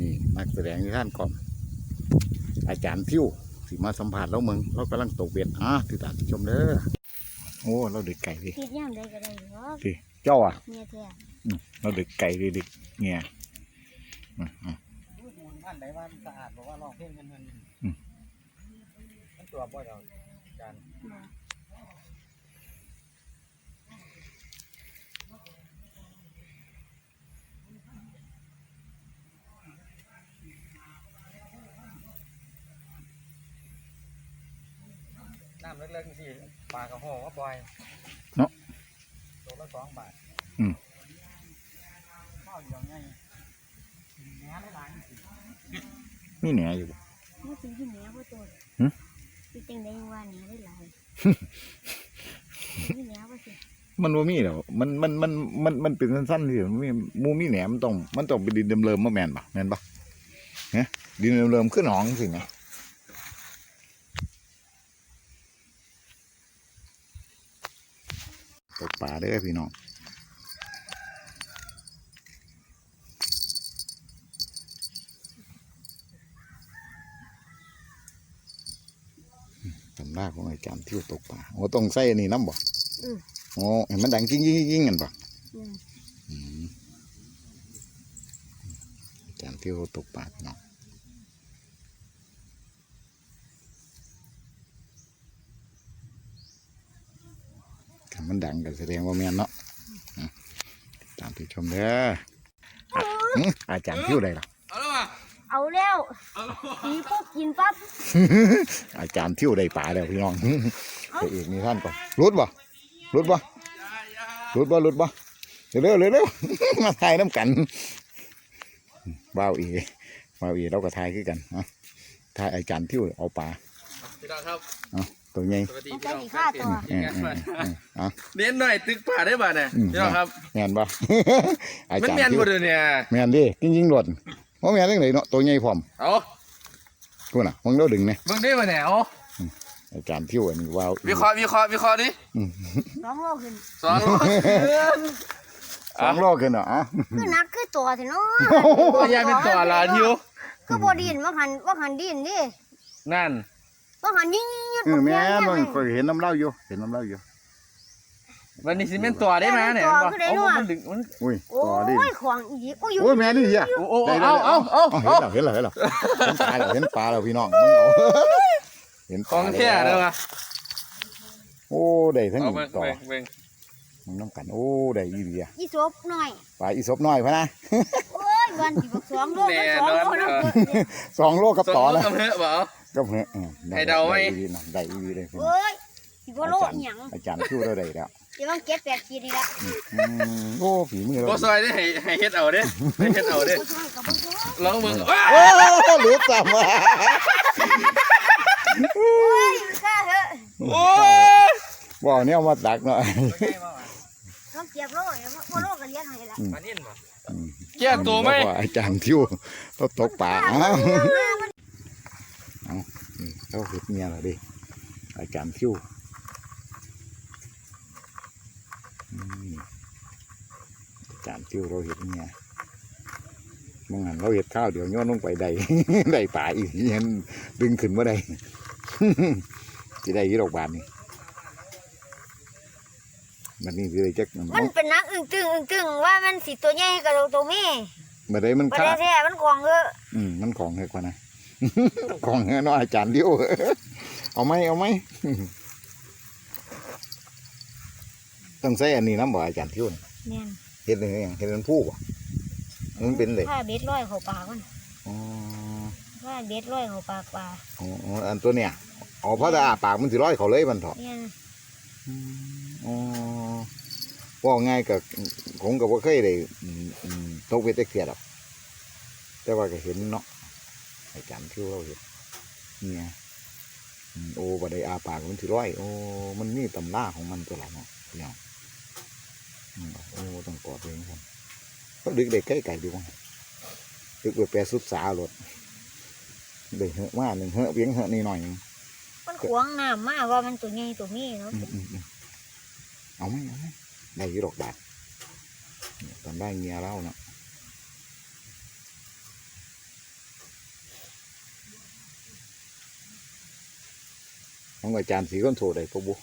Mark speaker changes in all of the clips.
Speaker 1: นี้นักแสดงที่ท่านก่อนอาจารย์ทิวสิมาสัมผัสเราเมืองเรากำลังตกเบ็ดอะติดตามชมเด้อโอ้เราดึกไก่ดิ
Speaker 2: คิดย่ามใดก็ได้หรอก
Speaker 1: ดิเจ้าอะ
Speaker 2: เมียแท้
Speaker 1: อืมเราดึกไก่ดิดึกเงี้ยอืมอืม
Speaker 3: พูดหมุนท่านใดว่ามันสะอาดบอกว่าลองเพลงมันมัน
Speaker 1: อืม
Speaker 3: มันตัวบ่อยเราจาน ล็กๆสิปลากระโหก็ปล่อย
Speaker 1: เนาะ
Speaker 3: ตัวละสองบาท
Speaker 1: อืม
Speaker 3: ข้าวอย่างไงแหน่ไม่หลายสิ
Speaker 1: มีเหนืออยู่บ่
Speaker 2: มันสิที่เหนียวบ่ตัว
Speaker 1: หึ
Speaker 2: สิจังได๋ว่าเหนียวได้หลายมีเหนียวบ่สิ
Speaker 1: มันว่ามีแล้วมันมันมันมันมันเป็นสั้นๆที่มันมีหมูมีแหนมมันต้องมันต้องเป็นดินเดิมๆมาแมนปะแมนปะเฮ้ดินเดิมๆขึ้นหนองสิไง ตกปลาเด้อพี่น้องตำราของอาจารย์ที่ตกปลาโอ้ต้องใส่อันนี้น้ำบ่
Speaker 2: อือ
Speaker 1: โอ้เห็นมันดังกิ้งกิ้งกิ้งกันปะ
Speaker 2: อืม
Speaker 1: อืมอาจารย์ที่เขาตกปลาพี่น้อง มันดังก็แสดงว่าแม่นเนาะอืมติดตามที่ชมเด้ออะอืมอาจารย์ที่ใดล่ะ
Speaker 3: เอาละ
Speaker 2: เอาแล้วสีปุ๊บกินปั๊บ
Speaker 1: อาจารย์ที่ใดป่าแล้วพี่น้องไปอีกนี่ท่านก่อนรุดบ่รุดบ่รุดบ่รุดบ่เร็วเร็วเร็วเร็วมาถ่ายน้ำกันบ้าวอีบ้าวอีเราก็ถ่ายคือกันอะถ่ายอาจารย์ที่เอาปลา
Speaker 3: พี่น้องครับ
Speaker 1: ตัวใหญ่
Speaker 3: สวัสดี
Speaker 2: มัน
Speaker 3: พี่
Speaker 2: ใส่
Speaker 3: น้อง
Speaker 2: กี่
Speaker 3: แฟ
Speaker 2: ค่าน
Speaker 3: เพ
Speaker 2: ตัว
Speaker 3: จ
Speaker 1: เออเออเออเอะ
Speaker 3: เน้นหน่อยตึกป่าได้ป่ะเนี่ย
Speaker 1: อืม
Speaker 3: พี่น้องครับ
Speaker 1: แม่นบ่ อา
Speaker 3: มัน
Speaker 1: จารย์
Speaker 3: แม่น
Speaker 1: ที่
Speaker 3: บ่เดี๋ยวเนี่ย
Speaker 1: แม่นดิจริงๆหลดว่าแม่นจังไดเนาะตัวใหญ่พร้อม
Speaker 3: เอา
Speaker 1: กูน่ะมึงเราดึงเนี่ย
Speaker 3: เบิ่งได้ป่ะเนี่ยเอา
Speaker 1: อาจารย์ที่อันนี้ว้าว
Speaker 3: วิเคราะห์วิเคราะห์วิเคราะห์ดิ
Speaker 1: อืม
Speaker 2: สองโลขึ้น
Speaker 3: สอง
Speaker 1: สองโลขึ้นเหรออะ
Speaker 2: คือนักคือตัวแท้เนาะ
Speaker 3: พยายามเป็นตัวลาทิว
Speaker 2: คือบ่ดินว่าหันว่าหันดินดิ
Speaker 3: นั่น
Speaker 2: ว่าหันยิงยิง
Speaker 1: เออแม่นมันก็เห็นน้ำเหล่าอยู่ เห็นน้ำเหล่าอยู่
Speaker 3: วันนี้สิเป็นตัวได้มาเนี่ยบอกเอามันดึงมัน
Speaker 1: อุ้ย
Speaker 2: โอ้
Speaker 1: ต่อดิ
Speaker 2: ยขวางอีกโอ้ยอยู่
Speaker 1: โอ้ยแม่นี่เหี้ย
Speaker 3: โอ้โอ้
Speaker 1: ได้ได้
Speaker 3: เอาเอาเอา
Speaker 1: เอาเห็นแล้วเห็นแล้วเห็นแล้วเห็นปลาแล้วเห็นปลาแล้วพี่น้องมึงเอาเห็นป
Speaker 3: ข
Speaker 1: ลา
Speaker 3: องแท้เลยวะ
Speaker 1: โอ้ได้ทั้ง
Speaker 3: เอาเบิ่ง
Speaker 1: ต่อ
Speaker 3: เบิ่งเบิ่ง
Speaker 1: มึงน้ำกันโอ้ได้อีเดีย
Speaker 2: อีศพหน่อย
Speaker 1: ปลาอีศพน้อยพะนะ
Speaker 2: โอ้ยวันที่บอกสองโลมันสองโลแล้วเกิดเนี่ย
Speaker 1: สองโลกับ
Speaker 3: ส
Speaker 1: ต่
Speaker 3: อ
Speaker 1: องนะ
Speaker 3: กำเนิดบ่
Speaker 1: ก็เพื่อออ
Speaker 3: ให้เดาไหม
Speaker 1: อีดีนะได้อีดีเลยพี่น้อง
Speaker 2: โอ้ยสิบ่โลอีหยัง
Speaker 1: อาจารย์ชู้เราได้แล้ว
Speaker 2: เดี๋ยวมันเก็บแปดขีดนี่ละ
Speaker 1: อืมโอ้ฝีมือเรา
Speaker 3: บ่ซอยได้ให้ให้เฮ็ดเอาเด้ให้เฮ็ดเอาเด้
Speaker 2: ผู้ชายกับผู้ชาย
Speaker 3: ลองเบิ่ง
Speaker 1: โอ้หลุดซ้ำว่ะ
Speaker 2: โอ้ยข้าเหอะ
Speaker 3: โอ้ย
Speaker 1: บอกเนี่ยมาตักหน่อย
Speaker 2: ต้องเก็บโลเดี๋ยวพ่อโลก็เลี้ยงให้ละ
Speaker 3: ปลานิ่นบ่
Speaker 1: อืม
Speaker 3: แก้ตัวไหม
Speaker 1: บอกว่าอาจารย์ทิวเราตกป่าอ้าว
Speaker 2: มัน
Speaker 1: นี่ เราเห็ดเมียเราดิอาจารย์ทิวอืมอาจารย์ทิวเราเห็ดเมียมึงหันเราเห็ดข้าวเดี๋ยวโย้อนลงไปใดได้ป่าอีกเห็นดึงขึ้นมาได้ที่ได้ยี่ดอกบานนี่มันนี่คือจักมัน
Speaker 2: มันเป็นนักอึ้งตึงอึ้งตึงว่ามันสิตัวใหญ่กับตัวแม่
Speaker 1: มาได้มัน
Speaker 2: ประ
Speaker 1: ค่า
Speaker 2: เดี๋ยวแท้มันของเออ
Speaker 1: อืมมันของเฮกว่านะ ของเฮกเนาะอาจารย์เดียวเอาไหมเอาไหมต้องใส่อันนี้น้ำบ่อาจารย์เที่ยวนี่
Speaker 2: แม่น
Speaker 1: เห็ดอะไรอย่างเห็ดมันผู้บ่มันเป็นเลย
Speaker 2: ผ้าเบ็ดร้อยเข้าปากมัน
Speaker 1: อ๋อ
Speaker 2: ผ้าเบ็ดร้อยเข้าปากปลา
Speaker 1: อ๋ออ๋ออันตัวเนี้ยอ๋อเพราะถ้าอาปากมันสิร้อยเขาเลยมันเถอะ
Speaker 2: เนี่ย
Speaker 1: อ๋อว่าง่ายกับผมกับว่าเคยได้อืมอืมตกเวทเสียดอกแต่ว่าก็เห็นเนาะ อาจารย์เที่ยวเราเห็นเนี่ยอืมโอ้บัดได้อาปากมันสิร้อยโอ้มันมีตำราของมันตัวละเนาะพี่น้องอืมโอ้ต้องกอดเองครับก็ดึกเด็กใกล้ไก่ดีกว่าดึกไปแปรสุดสาหลดเด็กเหอะว่าหนึ่งเหอะเพียงเหอะนี่หน่อยหนึ่ง
Speaker 2: มันขวางน้ำมาว่ามันตัวใหญ่ตัวแม่เนาะ
Speaker 1: อืมอืมอืมเอาไหมเอาไหมได้อยี่ดอกบาทเนี่ยตอนได้เมียเล่าเนาะ ของอาจารย์สีก้นโทได้พ่อบุ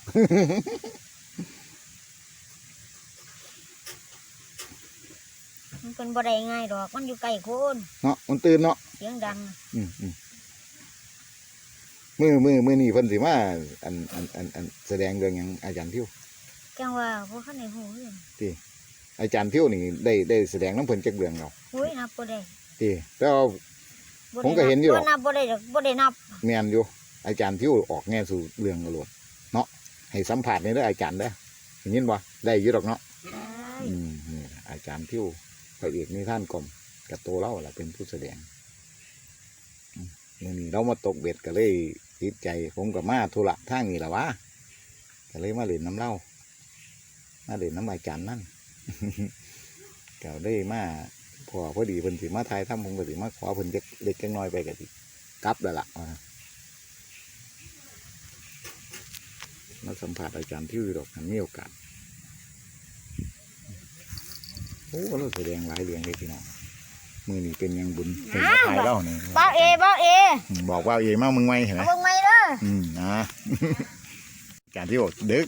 Speaker 2: มันเป็นบ่ได้ง่ายดอก มันอยู่ใกล้โคน
Speaker 1: เนาะมันตื่นเนาะ
Speaker 2: เสียงดัง
Speaker 1: อืมอืมมือมือมือนี่เพิ่นสิมาอันอันอันอันแสดงเรื่องหยังอาจารย์ทิว
Speaker 2: จังว่าบ่คันได้ฮู้เรื่อง
Speaker 1: อาจารย์ทิวนี่ได้ได้แสดงน้ำเพิ่นจักเรื่องเรา
Speaker 2: หุ้ยนับบ่ได้
Speaker 1: ติแต่ว่า
Speaker 2: บ่ได้
Speaker 1: ผมก็เห็นอยู่หรอก
Speaker 2: บ่นับบ่ได้ดอกบ่ได้นับ
Speaker 1: แม่นอยู่ อาจารย์ทิวออกแง่สู่เรื่องกระโดดเนาะให้สัมผัสในเด้ออาจารย์เด้อได้ยินบ่ได้อยู่ดอกเนาะ
Speaker 2: ได้
Speaker 1: อืมนี่ล่ะอาจารย์ทิวพระเอกนิท่านกรมกับตัวเราล่ะเป็นผู้แสดงอืมมื่อนี้เรามาตกเบ็ดก็เลยติดใจ ผมกับมาธุระทางนี้ละวะก็เลยมาเล่นน้ำเล่ามาเล่นน้ำอาจารย์นั่นก็ได้มาพอพอดีเพิ่นสิมาทายถ้ำผมก็สิมาขอเพิ่นเล็กเล็กจังน้อยไปก็สิกลับแล้วล่ะว่า มาสัมผัสอาจารย์ที่ดอกมันมีโอกาสโอ้เราแสดงหลายเรื่องเลยพี่น้องมือนี่เป็นหยังบุญเป็นมาทายเล่านี่
Speaker 2: บ้าเอบ้าเอ
Speaker 1: บอกว่าเอ๋มามึงไม่เห็นไหม
Speaker 2: เอาเบิ่งใหม่เด้อ
Speaker 1: อืมนะการที่บอกดึก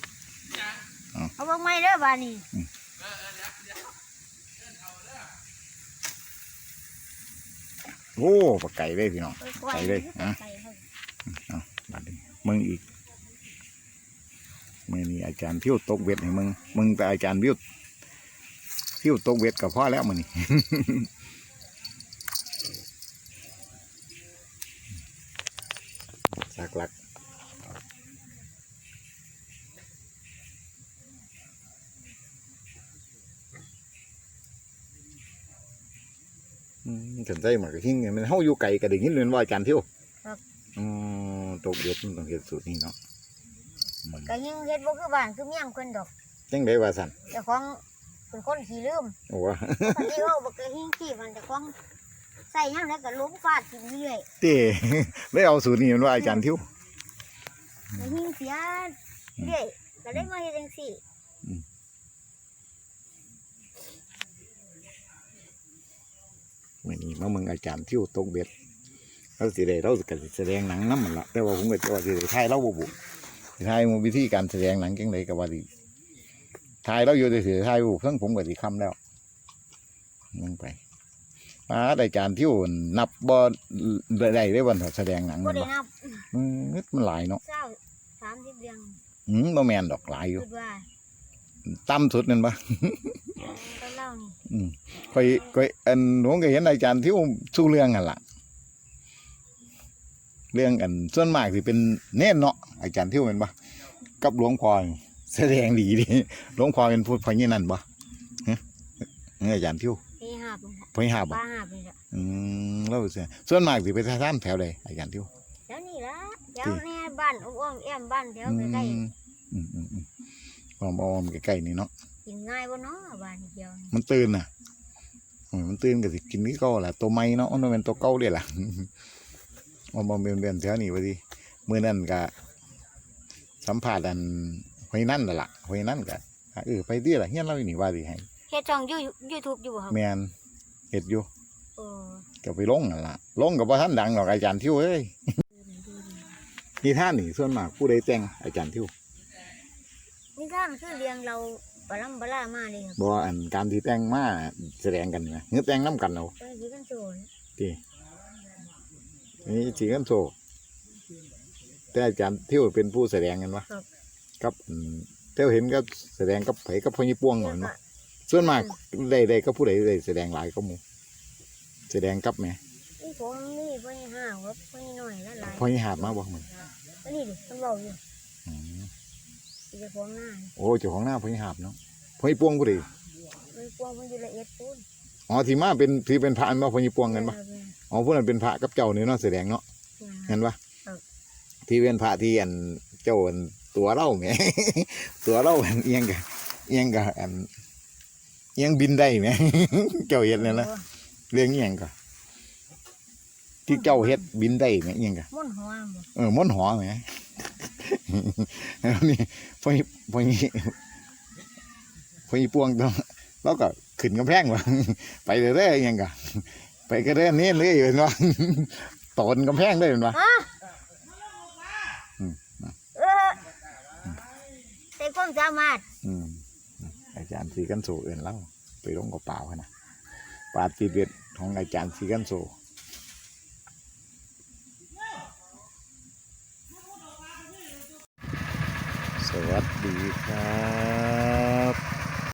Speaker 2: เอาเบิ่งใหม่เด้อบาดนี้
Speaker 1: โอ้ปลาไก่เลยพี่น้อง
Speaker 2: ค่อยๆ
Speaker 1: ไปเลยนะ
Speaker 2: ไปเถอะ
Speaker 1: บัดนี้มึงอีก มือนี่อาจารย์เที่ยวตกเวทให้มึงมึงแต่อาจารย์วิวเที่ยวตกเวทกับพ่อแล้วมือนี่สักหลักอืมฉันใจมันก็หิ้งไงมันเฮาอยู่ไกลก็ได้ยินเรียนว่าอาจารย์เที่ยวอ๋อตกเวทมันต้องเฮ็ดสูตรนี้เนาะอืม
Speaker 2: ก็ยังเฮ็ดบ่คือบ้านคือเมียงเพิ่นดอก
Speaker 1: จังไดว่าสั่น
Speaker 2: เจ้าของเป็นคนขี้ลืม
Speaker 1: โอ้ว่า
Speaker 2: คันที่เว้าบ่เคยหิ้งขี้มันเจ้าของใส่หยังแล้วก็ล้มฟาดกินเรื่อย
Speaker 1: เต้ได้เอาสูตรนี้มันว่าอาจารย์ทิว
Speaker 2: แล้วหิ้งเสียเรื่อยก็ได้มาเฮ็ดจังซี่
Speaker 1: มื่อนี้มาเมืองอาจารย์ทิวตกเบ็ดเราสิได้เราก็สิแสดงหนังน้ำมันละแต่ว่าผมก็จะว่าสิได้ถ่ายเราบ่บุ สิถ่ายมันวิธีการแสดงหนังจังไดก็ว่าดิถ่ายเราอยู่ได้สิถ่ายบุเพิ่งผมก็สิคำแล้วมึงไปมาอาจารย์ทิวนับบ่ได้ได้วันแสดงหนัง
Speaker 2: บ่
Speaker 1: มัน
Speaker 2: ได้
Speaker 1: บ่
Speaker 2: นับ
Speaker 1: อืมมันหลายเนาะ
Speaker 2: เศร้า30เดือน
Speaker 1: อืมบ่แม่นดอกหลายอยู่
Speaker 2: คิดว่า
Speaker 1: ต่ำสุดนั่นปะ
Speaker 2: ก็เล่านี่
Speaker 1: อืมค่อยค่อยอันผมก็เห็นอาจารย์ที่สู้เรื่องกันล่ะ เรื่องอันส่วนมากสิเป็นเน้นเนาะอาจารย์ที่เป็นปะกับหลวงพ่อนี่แสดงดีดิหลวงพ่อเป็นพูดพอยี่นั่นปะฮะเอออาจารย์ที่
Speaker 2: ให้หาบนี่ล่ะ
Speaker 1: พอยี่ห้า
Speaker 2: ป
Speaker 1: ปะ
Speaker 2: ลาหาบนี่ล่ะ
Speaker 1: อืมแล้วสิส่วนมากสิไปท่านแถวใดอาจารย์ที่
Speaker 2: แล้วนี่ล่ะแถวแน่บ้านอ้อมๆแอมบ้านแถว
Speaker 1: อืม
Speaker 2: ใกล้
Speaker 1: อืมอืมอืมออมออมใกล้ๆนี่เนาะ
Speaker 2: ๆกินง่ายบ่เนาะบ้านเดียวนี่
Speaker 1: มันตื่นน่ะโอ้ยมันตื่นก็สิกินนี่ก็แหละตัวไม้เนาะมันเป็นตัวเก่าเด้ล่ะ มันบ่เป็นเป็นแถวนี้ว่าดิมื้อนั้นก็สัมภาษณ์อันหอยนั่นล่ะล่ะหอยนั่นก็เออไปเดีล่ะเฮียนเราอยู่นี่ว่าดิให้
Speaker 2: เฮ็ดช่องยู YouTube อยู่บ่ครับ
Speaker 1: แม่นเฮ็ดอยู่
Speaker 2: โอ้
Speaker 1: ก็ไปลงนั่นล่ะลงก็บ่ทันดังหรอกอาจารย์ทิวเอ้ยนี่ท่านนี่ส่วนมากผู้ใดแต่งอาจารย์ทิว
Speaker 2: นี่ท่านคือเลี้ยงเราปลาลำปลาล่ามาเลยครับ
Speaker 1: บ่อันการที่แต่งมาแสดงกันนะเฮือแต่งนํกันเอา
Speaker 2: ไปยืกันโจร
Speaker 1: ตินี่สิกันโซแต่อาจารย์ทิวเป็นผู้แสดงกันวะกับอืมเจ้าเห็นก็แสดงกับไผกับพ่อยี่ปวงเหมือนบ่ส่วนมากได้ได้ก็ผู้ใดได้แสดงหลายก็หมู่แสดงกับแหม่
Speaker 2: นี่ผมนี่พ่อนี่ห้าครับพ่อนี่น้อยละลาย
Speaker 1: พ่อยี่หาบมาบ่มึง
Speaker 2: แล้วนี่ดิมันเบาอยู่
Speaker 1: อืม
Speaker 2: สิจะฟ้องหน้า
Speaker 1: โอ้เจ้าของหน้าพ่อยี่หาบเนาะพ่อยี่ปวงผู้ใด
Speaker 2: มันกลัวมันอยู่ละเอียดปูน
Speaker 1: อ๋อที่มาเป็นที่เป็นพระอันบ่พ่อยี่ปวงกันบ่อ๋อผู้นั้นเป็นพระกับเจ้านี่เนาะแสดงเนาะเห็นปะ
Speaker 2: ครับ
Speaker 1: ที่เป็นพระที่อันเจ้าอันตัวเล่าแหมตัวเล่าอันเอียงกะเอียงกะอันเอียงบินได้แหมเจ้าเห็นเลยนะเรื่องอหย่างก็ที่เจ้าเฮ็ดบินได้ไหมอหย่างก็
Speaker 2: มุ่นหัวบ่
Speaker 1: เออม้วนหอไหมแล้วนี่พอพอพอปวงต้องเราก็ ขึ้นกำแพงว่ะไปเรื่อยๆอหย่างก็ไปก็เรื่อยนี่เลยเห็นว่าตนกำแพงได้เห็นว่า
Speaker 2: ฮะ
Speaker 1: อืม
Speaker 2: เออส่ความสามารถ
Speaker 1: อืมอาจารย์สีกันโซเอื่นเล่าไปลงกับเปล่าหั่นนะปาติเบ็ดของอาจารย์สีกันโซสวัสดีครับ